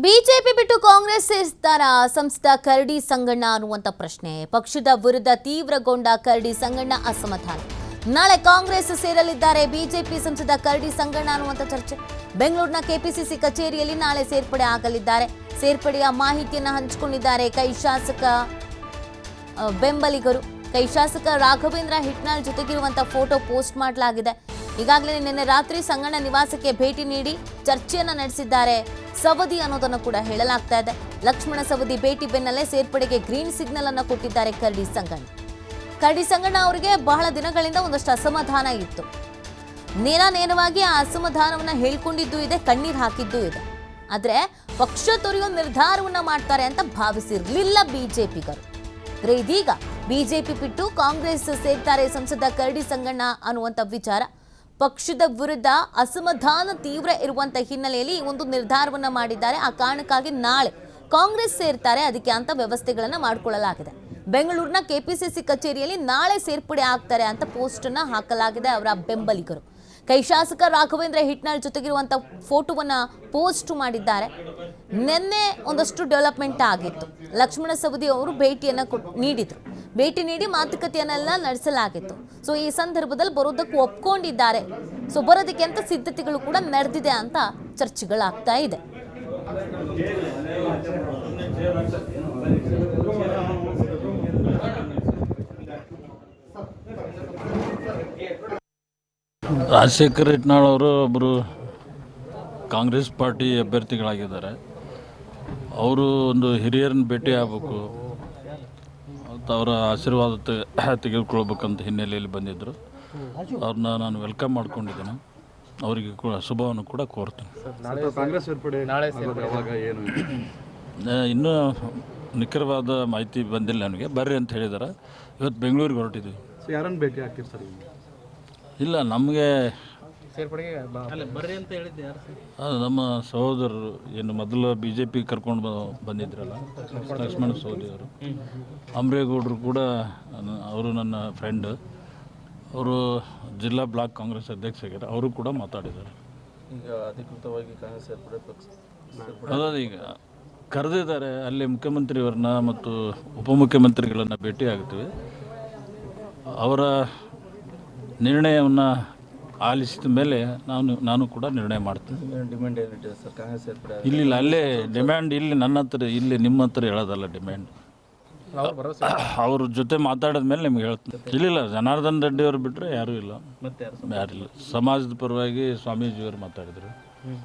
BJP ಬಿಟ್ಟು ಕಾಂಗ್ರೆಸ್ ಸೇರ್ತಾರ ಸಂಸದ ಕರಡಿ ಸಂಗಣ್ಣ ಅನ್ನುವಂಥ ಪ್ರಶ್ನೆ. ಪಕ್ಷದ ವಿರುದ್ಧ ತೀವ್ರಗೊಂಡ ಕರಡಿ ಸಂಗಣ್ಣ ಅಸಮಾಧಾನ. ನಾಳೆ ಕಾಂಗ್ರೆಸ್ ಸೇರಲಿದ್ದಾರೆ. ಬಿಜೆಪಿ ಸಂಸದ ಕರಡಿ ಸಂಗಣ್ಣ ಅನ್ನುವಂಥ ಚರ್ಚೆ. ಬೆಂಗಳೂರಿನ ಕೆಪಿಸಿಸಿ ಕಚೇರಿಯಲ್ಲಿ ನಾಳೆ ಸೇರ್ಪಡೆ ಆಗಲಿದ್ದಾರೆ. ಸೇರ್ಪಡೆಯ ಮಾಹಿತಿಯನ್ನು ಹಂಚಿಕೊಂಡಿದ್ದಾರೆ ಕೈ ಶಾಸಕ ಬೆಂಬಲಿಗರು. ಕೈ ಶಾಸಕ ರಾಘವೇಂದ್ರ ಹಿಟ್ನಾಳ್ ಜೊತೆಗಿರುವಂಥ ಫೋಟೋ ಪೋಸ್ಟ್ ಮಾಡಲಾಗಿದೆ. ಈಗಾಗಲೇ ನಿನ್ನೆ ರಾತ್ರಿ ಸಂಗಣ್ಣ ನಿವಾಸಕ್ಕೆ ಭೇಟಿ ನೀಡಿ ಚರ್ಚೆಯನ್ನ ನಡೆಸಿದ್ದಾರೆ. ಸವದಿ ಅನ್ನೋದನ್ನು ಕೂಡ ಹೇಳಲಾಗ್ತಾ ಇದೆ. ಲಕ್ಷ್ಮಣ ಸವದಿ ಭೇಟಿ ಬೆನ್ನಲ್ಲೇ ಸೇರ್ಪಡೆಗೆ ಗ್ರೀನ್ ಸಿಗ್ನಲ್ ಅನ್ನು ಕೊಟ್ಟಿದ್ದಾರೆ ಕರಡಿ ಸಂಗಣ್ಣ. ಕರಡಿ ಸಂಗಣ್ಣ ಅವರಿಗೆ ಬಹಳ ದಿನಗಳಿಂದ ಒಂದಷ್ಟು ಅಸಮಾಧಾನ ಇತ್ತು. ನೇರ ನೇರವಾಗಿ ಆ ಅಸಮಾಧಾನವನ್ನ ಹೇಳ್ಕೊಂಡಿದ್ದು ಇದೆ, ಕಣ್ಣೀರ್ ಹಾಕಿದ್ದು ಇದೆ. ಆದ್ರೆ ಪಕ್ಷ ತೊರೆಯುವ ನಿರ್ಧಾರವನ್ನ ಮಾಡ್ತಾರೆ ಅಂತ ಭಾವಿಸಿರ್ಲಿಲ್ಲ ಬಿಜೆಪಿಗರು. ಇದೀಗ ಬಿಜೆಪಿ ಬಿಟ್ಟು ಕಾಂಗ್ರೆಸ್ ಸೇರ್ತಾರೆ ಸಂಸದ ಕರಡಿ ಸಂಗಣ್ಣ ಅನ್ನುವಂಥ ವಿಚಾರ. ಪಕ್ಷದ ವಿರುದ್ಧ ಅಸಮಾಧಾನ ತೀವ್ರ ಇರುವಂತ ಹಿನ್ನೆಲೆಯಲ್ಲಿ ಈ ಒಂದು ನಿರ್ಧಾರವನ್ನು ಮಾಡಿದ್ದಾರೆ. ಆ ಕಾರಣಕ್ಕಾಗಿ ನಾಳೆ ಕಾಂಗ್ರೆಸ್ ಸೇರ್ತಾರೆ. ಅದಕ್ಕೆ ಅಂತ ವ್ಯವಸ್ಥೆಗಳನ್ನ ಮಾಡಿಕೊಳ್ಳಲಾಗಿದೆ. ಬೆಂಗಳೂರಿನ ಕೆಪಿಸಿಸಿ ಕಚೇರಿಯಲ್ಲಿ ನಾಳೆ ಸೇರ್ಪಡೆ ಆಗ್ತಾರೆ ಅಂತ ಪೋಸ್ಟ್ ಅನ್ನ ಹಾಕಲಾಗಿದೆ ಅವರ ಬೆಂಬಲಿಗರು. ಕೈ ಶಾಸಕ ರಾಘವೇಂದ್ರ ಹಿಟ್ನಾಳ್ ಜೊತೆಗಿರುವಂಥ ಫೋಟೋವನ್ನ ಪೋಸ್ಟ್ ಮಾಡಿದ್ದಾರೆ. ನಿನ್ನೆ ಒಂದಷ್ಟು ಡೆವಲಪ್ಮೆಂಟ್ ಆಗಿತ್ತು. ಲಕ್ಷ್ಮಣ ಸವದಿ ಅವರು ಭೇಟಿಯನ್ನ ಕೊಟ್- ನೀಡಿದ್ರು. ಭೇಟಿ ನೀಡಿ ಮಾತುಕತೆಯನ್ನೆಲ್ಲ ನಡೆಸಲಾಗಿತ್ತು. ಸೊ, ಈ ಸಂದರ್ಭದಲ್ಲಿ ಬರೋದಕ್ಕೂ ಒಪ್ಕೊಂಡಿದ್ದಾರೆ. ಸೊ, ಬರೋದಕ್ಕೆ ಅಂತ ಸಿದ್ಧತೆಗಳು ಕೂಡ ನಡೆದಿದೆ ಅಂತ ಚರ್ಚೆಗಳಾಗ್ತಾ ಇದೆ. ರಾಜಶೇಖರ್ ರೆಟ್ನಾಳ್ ಅವರು ಒಬ್ಬರು ಕಾಂಗ್ರೆಸ್ ಪಾರ್ಟಿ ಅಭ್ಯರ್ಥಿಗಳಾಗಿದ್ದಾರೆ. ಅವರು ಒಂದು ಹಿರಿಯರನ್ನ ಭೇಟಿ ಆಗಬೇಕು. ಮತ್ತು ಅವರ ಆಶೀರ್ವಾದ ತೆಗೆದುಕೊಳ್ಬೇಕಂತ ಹಿನ್ನೆಲೆಯಲ್ಲಿ ಬಂದಿದ್ದರು ಅವ್ರನ್ನ ನಾನು ವೆಲ್ಕಮ್ ಮಾಡ್ಕೊಂಡಿದ್ದೇನೆ. ಅವರಿಗೆ ಕೂಡ ಶುಭವನ್ನು ಕೂಡ ಕೋರ್ತೀನಿ. ನಾಳೆ ಕಾಂಗ್ರೆಸ್ ಸೇರ್ಪಡೆ ನಾಳೆ ಯಾವಾಗ ಏನು ಆ, ಇನ್ನೂ ನಿಖರವಾದ ಮಾಹಿತಿ ಬಂದಿಲ್ಲ ನನಗೆ. ಬರ್ರಿ ಅಂತ ಹೇಳಿದ್ದಾರೆ ಇವತ್ತು ಬೆಂಗಳೂರಿಗೆ ಹೊರಟಿದ್ವಿ. ಯಾರನ್ನು ಭೇಟಿ ಆಗ್ತೀರಿ ಸರ್ ಇಲ್ಲ ನಮಗೆ ಬರ್ರಿ ಅಂತ ಹೇಳಿದ್ದೆ ಯಾರು ಅದು ನಮ್ಮ ಸಹೋದರರು ಏನು ಮೊದಲು ಬಿ ಜೆ ಪಿ ಕರ್ಕೊಂಡು ಬಂದಿದ್ರಲ್ಲ ಲಕ್ಷ್ಮಣ ಸೌದಿ ಅವರು. ಅಮರೇಗೌಡರು ಕೂಡ ಅವರು ನನ್ನ ಫ್ರೆಂಡ್ ಅವರು ಜಿಲ್ಲಾ ಬ್ಲಾಕ್ ಕಾಂಗ್ರೆಸ್ ಅಧ್ಯಕ್ಷರಾಗಿದ್ದಾರೆ ಅವರು ಕೂಡ ಮಾತಾಡಿದ್ದಾರೆ. ಈಗ ಅಧಿಕೃತವಾಗಿ ಕಾಂಗ್ರೆಸ್ ಸೇರ್ಪಡೆ ಪಕ್ಷ ಅದಾದ ಈಗ ಕರೆದಿದ್ದಾರೆ. ಅಲ್ಲಿ ಮುಖ್ಯಮಂತ್ರಿಯವ್ರನ್ನ ಮತ್ತು ಉಪಮುಖ್ಯಮಂತ್ರಿಗಳನ್ನು ಭೇಟಿ ಆಗ್ತೀವಿ ಅವರ ನಿರ್ಣಯವನ್ನು ಆಲಿಸಿದ ಮೇಲೆ ನಾನು ನಾನು ಕೂಡ ನಿರ್ಣಯ ಮಾಡ್ತೇನೆ. Demand ಏನಿಟ್ಟಿದೆ sir? ಕಾಂಗ್ರೆಸ್ ಸೇರ್ಪಡೆ ಇಲ್ಲ ಇಲ್ಲ ಅಲ್ಲೇ ಡಿಮ್ಯಾಂಡ್ ಇಲ್ಲಿ ನನ್ನ ಹತ್ರ ಇಲ್ಲಿ ನಿಮ್ಮ ಹತ್ರ ಹೇಳೋದಲ್ಲ ಡಿಮ್ಯಾಂಡ್ ಅವ್ರ ಜೊತೆ ಮಾತಾಡಿದ ಮೇಲೆ ನಿಮ್ಗೆ ಹೇಳ್ತೀನಿ. ಇಲ್ಲ ಜನಾರ್ದನ್ ರೆಡ್ಡಿ ಅವ್ರು ಬಿಟ್ಟರೆ ಯಾರೂ ಇಲ್ಲ. ಮತ್ತೆ ಯಾರು ಯಾರಿಲ್ಲ ಸಮಾಜದ ಪರವಾಗಿ ಸ್ವಾಮೀಜಿಯವರು ಮಾತಾಡಿದರು.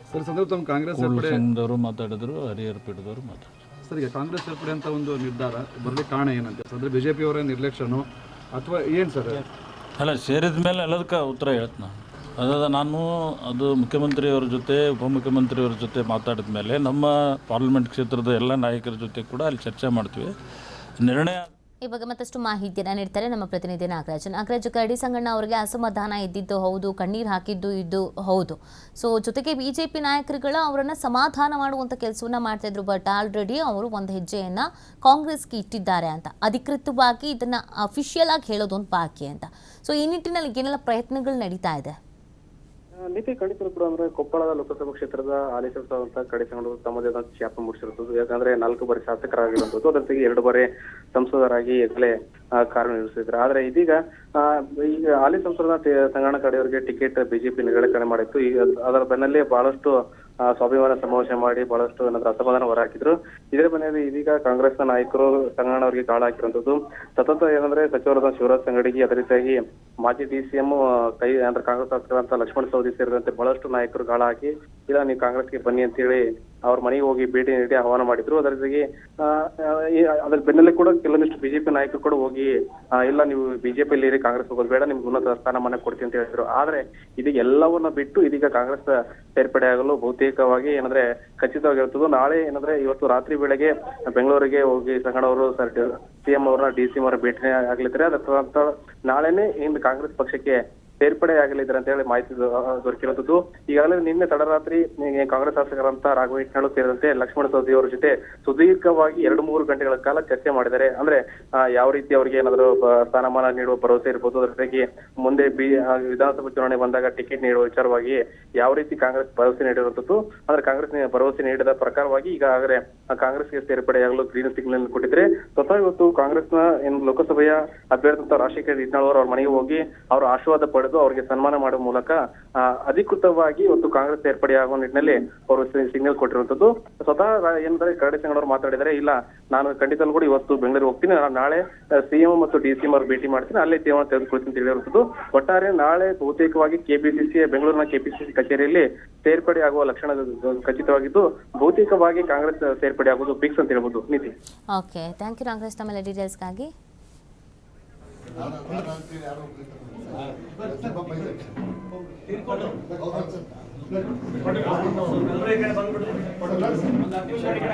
ಸರ್ ಸಂದರ್ಭ ತಮ್ಮ ಕಾಂಗ್ರೆಸ್ ಸಂಘದವರು ಮಾತಾಡಿದ್ರು ಹರಿಹರ ಪೀಠದವರು ಮಾತಾಡಿದ್ರು. ಸರ್ ಈಗ ಕಾಂಗ್ರೆಸ್ ಸೇರ್ಪಡೆ ಅಂತ ಒಂದು ನಿರ್ಧಾರ ಬರಲಿ ಕಾರಣ ಏನಂತೆ? ಅಂದ್ರೆ ಬಿಜೆಪಿ ಅವರ ನಿರ್ಲಕ್ಷ್ಯನೋ ಅಥವಾ ಏನು ಸರ್? ಅಲ್ಲ, ಸೇರಿದ ಮೇಲೆ ಎಲ್ಲದಕ್ಕೆ ಉತ್ತರ ಹೇಳ್ತೀನಿ ನಾನು. ಅದಾದ ನಾನು ಅದು ಮುಖ್ಯಮಂತ್ರಿಯವ್ರ ಜೊತೆ, ಉಪಮುಖ್ಯಮಂತ್ರಿಯವ್ರ ಜೊತೆ ಮಾತಾಡಿದ ಮೇಲೆ ನಮ್ಮ ಪಾರ್ಲಿಮೆಂಟ್ ಕ್ಷೇತ್ರದ ಎಲ್ಲ ನಾಯಕರ ಜೊತೆ ಕೂಡ ಅಲ್ಲಿ ಚರ್ಚೆ ಮಾಡ್ತೀವಿ. ನಿರ್ಣಯ ಬಗ್ಗೆ ಮತ್ತಷ್ಟು ಮಾಹಿತಿಯನ್ನು ನೀಡ್ತಾರೆ ನಮ್ಮ ಪ್ರತಿನಿಧಿ ನಾಗರಾಜ್ ನಾಗರಾಜ್, ಕರಡಿ ಸಂಗಣ್ಣ ಅವರಿಗೆ ಅಸಮಾಧಾನ ಇದ್ದಿದ್ದು ಹೌದು, ಕಣ್ಣೀರು ಹಾಕಿದ್ದು ಇದ್ದು ಹೌದು. ಸೊ ಜೊತೆಗೆ ಬಿಜೆಪಿ ನಾಯಕರುಗಳು ಅವರನ್ನು ಸಮಾಧಾನ ಮಾಡುವಂಥ ಕೆಲಸವನ್ನು ಮಾಡ್ತಾ ಇದ್ರು. ಬಟ್ ಆಲ್ರೆಡಿ ಅವರು ಒಂದು ಹೆಜ್ಜೆಯನ್ನು ಕಾಂಗ್ರೆಸ್ಗೆ ಇಟ್ಟಿದ್ದಾರೆ ಅಂತ. ಅಧಿಕೃತವಾಗಿ ಇದನ್ನು ಅಫಿಷಿಯಲ್ ಆಗಿ ಹೇಳೋದೊಂದು ಬಾಕಿ ಅಂತ. ಸೊ ಈ ನಿಟ್ಟಿನಲ್ಲಿ ಏನೆಲ್ಲ ಪ್ರಯತ್ನಗಳು ನಡೀತಾ ಇದೆ? ನೀತಿ ಕೂಡ ಅಂದ್ರೆ ಕೊಪ್ಪಳದ ಲೋಕಸಭಾ ಕ್ಷೇತ್ರದ ಹಾಲಿ ಕಡೆ ತಗೊಂಡು ತಮ್ಮದೇ ಆದ ಮೂಡಿಸಿರುತ್ತದೆ ಯಾಕಂದ್ರೆ ನಾಲ್ಕು ಬಾರಿ ಶಾಸಕರಾಗಿರುವಂತದ್ದು ಅದರ ಜೊತೆಗೆ ಎರಡು ಬಾರಿ ಸಂಸದರಾಗಿ ಈಗಲೇ ಕಾರ್ಯನಿರ್ವಹಿಸಿದ್ರು ಆದ್ರೆ ಇದೀಗ ಈಗ ಹಾಲಿ ಸಂಸದ ಸಂಗಣ್ಣ ಕಡೆಯವರಿಗೆ ಟಿಕೆಟ್ ಬಿಜೆಪಿ ನಿರಾಕರಣೆ ಮಾಡಿತ್ತು. ಈಗ ಅದರ ಬೆನ್ನಲ್ಲೇ ಬಹಳಷ್ಟು ಸ್ವಾಭಿಮಾನ ಸಮಾವೇಶ ಮಾಡಿ ಬಹಳಷ್ಟು ಏನಾದ್ರು ಅಸಮಾಧಾನ ಹೊರಹಾಕಿದ್ರು. ಇದರ ಮನೆಯಲ್ಲಿ ಇದೀಗ ಕಾಂಗ್ರೆಸ್ನ ನಾಯಕರು ಸಂಗಣ್ಣ ಅವರಿಗೆ ಕಾಳ ಹಾಕಿರುವಂತದ್ದು ಸತತ ಏನಂದ್ರೆ ಸಚಿವರಾದ ಶಿವರಾಜ್ ಸಂಗಡಿಗೆ ಅದೇ ರೀತಿಯಾಗಿ ಮಾಜಿ ಡಿ ಸಿ ಎಂ ಕೈ, ಅಂದ್ರೆ ಕಾಂಗ್ರೆಸ್ ಶಾಸಕರಂತ ಲಕ್ಷ್ಮಣ ಸವದಿ ಸೇರಿದಂತೆ ಬಹಳಷ್ಟು ನಾಯಕರು ಕಾಳ ಹಾಕಿ, ಇಲ್ಲ, ನೀವು ಕಾಂಗ್ರೆಸ್ಗೆ ಬನ್ನಿ ಅಂತೇಳಿ ಅವ್ರ ಮನೆಗೆ ಹೋಗಿ ಭೇಟಿ ನೀಡಿ ಆಹ್ವಾನ ಮಾಡಿದ್ರು. ಅದರ ಜೊತೆಗೆ ಅದ್ರ ಬೆನ್ನಲ್ಲೇ ಕೂಡ ಕೆಲವೊಂದಿಷ್ಟು ಬಿಜೆಪಿ ನಾಯಕರು ಕೂಡ ಹೋಗಿ ಇಲ್ಲ ನೀವು ಬಿಜೆಪಿಯಲ್ಲಿ ಇರಿ, ಕಾಂಗ್ರೆಸ್ ಹೋಗೋದು ಬೇಡ, ನಿಮ್ಗೆ ಉನ್ನತ ಸ್ಥಾನಮಾನ ಕೊಡ್ತೀನಿ ಅಂತ ಹೇಳಿದ್ರು. ಆದ್ರೆ ಇದೀಗ ಎಲ್ಲವನ್ನ ಬಿಟ್ಟು ಇದೀಗ ಕಾಂಗ್ರೆಸ್ ಸೇರ್ಪಡೆ ಆಗಲು ಬಹುತೇಕವಾಗಿ ಏನಂದ್ರೆ ಖಚಿತವಾಗಿರ್ತದೋ ನಾಳೆ ಏನಂದ್ರೆ ಇವತ್ತು ರಾತ್ರಿ ವೇಳೆಗೆ ಬೆಂಗಳೂರಿಗೆ ಹೋಗಿ ಸಂಗಡ ಅವರು ಸಿಎಂ ಅವ್ರನ್ನ ಡಿ ಸಿ ಅವರ ಭೇಟಿ ಆಗ್ಲಿದ್ರೆ, ಅದ ನಾಳೆನೆ ಇಂದು ಕಾಂಗ್ರೆಸ್ ಪಕ್ಷಕ್ಕೆ ಸೇರ್ಪಡೆ ಆಗಲಿದ್ದಾರೆ ಅಂತ ಹೇಳಿ ಮಾಹಿತಿ ದೊರಕಿರುವಂತದ್ದು. ಈಗಾಗಲೇ ನಿನ್ನೆ ತಡರಾತ್ರಿ ಕಾಂಗ್ರೆಸ್ ಶಾಸಕರಂತ ರಾಘವ ಸೇರಿದಂತೆ ಲಕ್ಷ್ಮಣ ಸವದಿ ಅವರ ಜೊತೆ ಸುದೀರ್ಘವಾಗಿ ಎರಡು ಮೂರು ಗಂಟೆಗಳ ಕಾಲ ಚರ್ಚೆ ಮಾಡಿದ್ದಾರೆ. ಅಂದ್ರೆ ಯಾವ ರೀತಿ ಅವರಿಗೆ ಏನಾದರೂ ಸ್ಥಾನಮಾನ ನೀಡುವ ಭರವಸೆ ಇರ್ಬೋದು, ಅದರ ಜೊತೆಗೆ ಮುಂದೆ ಬಿ ವಿಧಾನಸಭಾ ಚುನಾವಣೆ ಬಂದಾಗ ಟಿಕೆಟ್ ನೀಡುವ ವಿಚಾರವಾಗಿ ಯಾವ ರೀತಿ ಕಾಂಗ್ರೆಸ್ ಭರವಸೆ ನೀಡಿರುವಂತದ್ದು. ಅಂದ್ರೆ ಕಾಂಗ್ರೆಸ್ ಭರವಸೆ ನೀಡಿದ ಪ್ರಕಾರವಾಗಿ ಈಗಾಗಲೇ ಕಾಂಗ್ರೆಸ್ಗೆ ಸೇರ್ಪಡೆಯಾಗಲು ಗ್ರೀನ್ ಸಿಗ್ನಲ್ ಕೊಟ್ಟಿದ್ರೆ ಸ್ವತಃ ಇವತ್ತು ಕಾಂಗ್ರೆಸ್ನ ಏನು ಲೋಕಸಭೆಯ ಅಭ್ಯರ್ಥಿ ರಾಜಶೇಖರ್ ಇಟ್ನಾಳ್ ಅವರು ಮನೆಗೆ ಹೋಗಿ ಅವರ ಆಶೀರ್ವಾದ ಪಡೆದು ಅವರಿಗೆ ಸನ್ಮಾನ ಮಾಡುವ ಮೂಲಕ ಅಧಿಕೃತವಾಗಿ ಇವತ್ತು ಕಾಂಗ್ರೆಸ್ ಸೇರ್ಪಡೆಯಾಗುವ ನಿಟ್ಟಿನಲ್ಲಿ ಅವರು ಸಿಗ್ನಲ್ ಕೊಟ್ಟಿರುವಂತದ್ದು ಸ್ವತಃ ಏನಂದ್ರೆ ಕರಡಿ ಅವರು ಮಾತಾಡಿದರೆ, ಇಲ್ಲ, ನಾನು ಖಂಡಿತಲ್ಲೂ ಕೂಡ ಇವತ್ತು ಬೆಂಗಳೂರಿಗೆ ಹೋಗ್ತೀನಿ ನಾಳೆ ಸಿಎಂ ಮತ್ತು ಡಿ ಸಿಎಂ ಅವರು ಭೇಟಿ ಮಾಡ್ತೀನಿ, ಅಲ್ಲೇ ತೀರ್ಮಾನ ತೆಗೆದುಕೊಳ್ತೀನಿ ಅಂತ ಹೇಳಿರುವಂತದ್ದು ಒಟ್ಟಾರೆ ನಾಳೆ ಬಹುತೇಕವಾಗಿ ಕೆಪಿಸಿಸಿ ಬೆಂಗಳೂರಿನ ಕೆಪಿಸಿಸಿ ಕಚೇರಿಯಲ್ಲಿ ಸೇರ್ಪಡೆ ಆಗುವ ಲಕ್ಷಣ ಖಚಿತವಾಗಿದ್ದು ಭೌತಿಕವಾಗಿ ಕಾಂಗ್ರೆಸ್ ಸೇರ್ಪಡೆ ಆಗುವುದು ಫಿಕ್ಸ್ ಅಂತ ಹೇಳ್ಬೋದು. ನೀತಿ ಓಕೆ ಥ್ಯಾಂಕ್ ಯು ಕಾಂಗ್ರೆಸ್ ತಮ್ಮೆಲ್ಲ ಡೀಟೇಲ್ಸ್ಗಾಗಿ ಸರ್